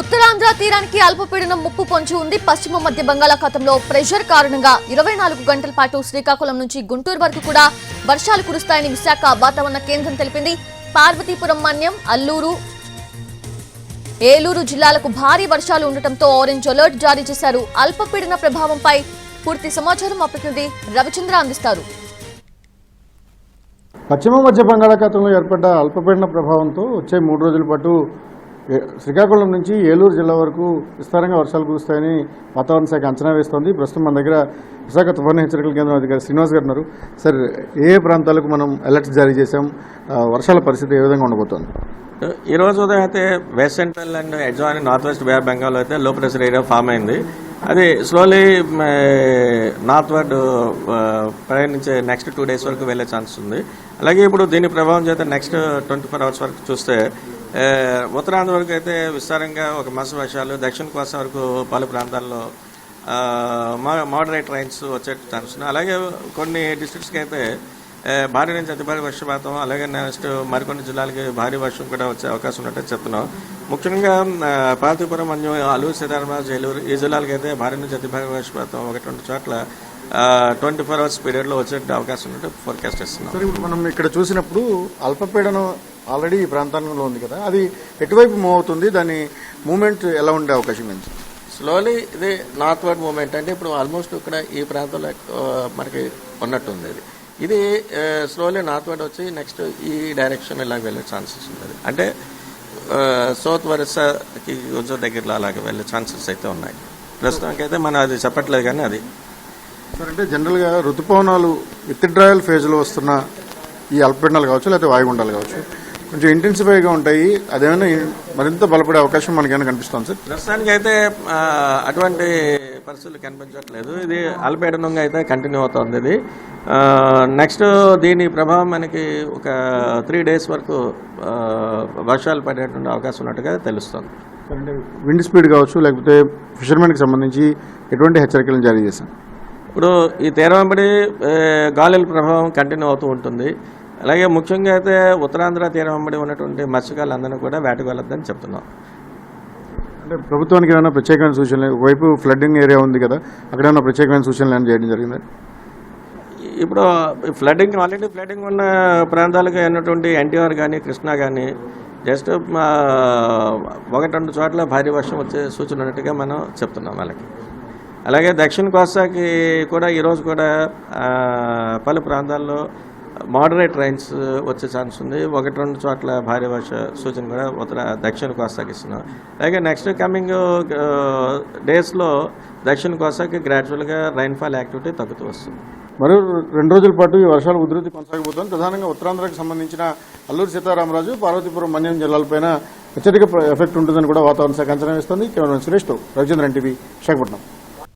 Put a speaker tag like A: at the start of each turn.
A: ఉత్తరాంధ్ర తీరానికి అల్పపీడనం ముప్పు పొంచి ఉంది. పశ్చిమ మధ్య బంగాళాఖాతంలో ప్రెషర్ కారణంగా ఇరవై నాలుగు గంటల పాటు శ్రీకాకుళం నుంచి గుంటూరు వరకు కూడా వర్షాలు కురుస్తాయని విశాఖ వాతావరణ కేంద్రం తెలిపింది. పార్వతీపురం మన్యం అల్లూరు ఏలూరు జిల్లాలకు భారీ వర్షాలు ఉండటంతో ఆరెంజ్ అలర్ట్ జారీ చేశారు. అల్పపీడన ప్రభావంపై పూర్తి సమాచారం మా ప్రతినిధి రవిచంద్ర అందిస్తారు.
B: పశ్చిమ మధ్య బంగాళాఖాతంలో ఏర్పడ్డ అల్పపీడన ప్రభావంతో వచ్చే మూడు రోజుల పాటు శ్రీకాకుళం నుంచి ఏలూరు జిల్లా వరకు విస్తారంగా వర్షాలు కురుస్తాయని వాతావరణ శాఖ అంచనా వేస్తోంది. ప్రస్తుతం మన దగ్గర విశాఖ తుఫాను హెచ్చరికల కేంద్రం అధికారి శ్రీనివాస్ గారు ఉన్నారు. సార్ ఏ ఏ ప్రాంతాలకు మనం అలర్ట్స్ జారీ చేసాం వర్షాల పరిస్థితి ఏ విధంగా ఉండబోతోంది?
C: ఈ రోజు ఉదయం అయితే west central and adjoin north west bay Bengal అయితే లో ప్రెషర్ ఏరియా ఫామ్ అయింది. అది స్లోలీ నార్త్ వర్డ్ ప్రయాణించే నెక్స్ట్ టూ డేస్ వరకు వెళ్ళే ఛాన్స్ ఉంది అలాగే ఇప్పుడు దీని ప్రభావం చేత నెక్స్ట్ ట్వంటీ ఫోర్ అవర్స్ వరకు చూస్తే ఉత్తరాంధ్ర వరకు అయితే విస్తారంగా ఒక మాస వర్షాలు దక్షిణ కోస్తా వరకు పలు ప్రాంతాల్లో మోడరేట్ రైన్స్ వచ్చే ఛాన్స్ అలాగే కొన్ని డిస్ట్రిక్ట్స్కి అయితే భారీ నుంచి అతి భారీ వర్షపాతం అలాగే నెక్స్ట్ మరికొన్ని జిల్లాలకి భారీ వర్షం కూడా వచ్చే అవకాశం ఉన్నట్టు చెప్తున్నాం. ముఖ్యంగా ఆ, పార్వతీపురం మరియు అల్లూరు సీతారామరాజు ఏలూరు ఈ జిల్లాలకైతే అయితే భారీ నుంచి అతి భారీ వర్షపాతం ఒకటి రెండు చోట్ల ట్వంటీ ఫోర్ అవర్స్ పీరియడ్లో వచ్చే అవకాశం ఉన్నట్టు ఫోర్కాస్ట్ ఇస్తున్నాం
B: సార్ ఇప్పుడు మనం ఇక్కడ చూసినప్పుడు అల్పపీడనం ఆల్రెడీ ఈ ప్రాంతంలో ఉంది కదా. అది ఎటువైపు మూవ్ అవుతుంది? దాని మూమెంట్ ఎలా ఉండే అవకాశం ఉంది
C: స్లోలీ ఇది నార్త్ వర్డ్ మూమెంట్ అంటే ఇప్పుడు ఆల్మోస్ట్ ఇక్కడ ఈ ప్రాంతంలో మనకి ఉన్నట్టుంది ఇది ఇది స్లోలీ నార్త్ వర్డ్ వచ్చి నెక్స్ట్ ఈ డైరెక్షన్ ఇలా వెళ్ళే ఛాన్సెస్ ఉన్నది. అంటే సౌత్ వరుసకి కొంచెం దగ్గరలో అలాగే వెళ్ళే ఛాన్సెస్ అయితే ఉన్నాయి. ప్రస్తుతానికి అయితే మనం అది చెప్పట్లేదు కానీ అది
B: సార్ అంటే జనరల్గా ఋతుపవనాలు విత్డ్రాయల్ ఫేజ్లో వస్తున్న ఈ అల్పపీడనాలు కావచ్చు లేకపోతే వాయుగుండాలు కావచ్చు కొంచెం ఇంటెన్సిఫైగా ఉంటాయి. అదేమైనా మరింత బలపడే అవకాశం మనకేమైనా కనిపిస్తుంది సార్?
C: ప్రస్తుతానికి అయితే అటువంటి పరిస్థితులు కనిపించట్లేదు. ఇది అల్పీడనంగా అయితే కంటిన్యూ అవుతుంది ఇది. నెక్స్ట్ దీని ప్రభావం మనకి ఒక త్రీ డేస్ వరకు వర్షాలు పడేటువంటి అవకాశం ఉన్నట్టుగా తెలుస్తుంది.
B: అంటే విండ్ స్పీడ్ కావచ్చు లేకపోతే ఫిషర్మెన్కి సంబంధించి ఎటువంటి హెచ్చరికలను జారీ చేశాం
C: ఇప్పుడు ఈ తీరవంబడి గాలుల ప్రభావం కంటిన్యూ అవుతూ ఉంటుంది. అలాగే ముఖ్యంగా అయితే ఉత్తరాంధ్ర తీరవంబడి ఉన్నటువంటి మత్స్యకారులందరినీ కూడా వేటకు వెళ్ళొద్దని చెప్తున్నాం.
B: అంటే ప్రభుత్వానికి ఏమైనా ప్రత్యేకమైన సూచనలు? ఒకవైపు ఫ్లడ్డింగ్ ఏరియా ఉంది కదా అక్కడ ఏమైనా ప్రత్యేకమైన సూచనలు ఏమైనా చేయడం జరిగిందా?
C: ఇప్పుడు ఫ్లడ్డింగ్ ఆల్రెడీ ఫ్లడ్డింగ్ ఉన్న ప్రాంతాలకు అయినటువంటి ఎన్టీఆర్ కానీ కృష్ణా కానీ జస్ట్ ఒకటి రెండు చోట్ల భారీ వర్షం వచ్చే సూచన ఉన్నట్టుగా మనం చెప్తున్నాం వాళ్ళకి. అలాగే దక్షిణ కోస్తాకి కూడా ఈరోజు కూడా పలు ప్రాంతాల్లో మోడరేట్ రైన్స్ వచ్చే ఛాన్స్ ఉంది. ఒకటి రెండు చోట్ల భారీ వర్ష సూచన కూడా ఉత్తర దక్షిణ కోస్తాకి ఇస్తున్నాం. అలాగే నెక్స్ట్ కమింగ్ డేస్లో దక్షిణ కోస్తాకి గ్రాడ్యువల్గా రైన్ఫాల్ యాక్టివిటీ తగ్గుతూ వస్తుంది.
B: మరో రెండు రోజుల పాటు ఈ వర్షాలు ఉధృతి కొనసాగబోతోంది ప్రధానంగా ఉత్తరాంధ్రకు సంబంధించిన అల్లూరు సీతారామరాజు పార్వతీపురం మన్యం జిల్లాలపైన హెచ్చరిక ఎఫెక్ట్ ఉంటుందని కూడా వాతావరణ శాఖ అంచనా వేస్తోంది. కేవలం సురేష్తో రవిచంద్రన్ టీవీ విశాఖపట్నం.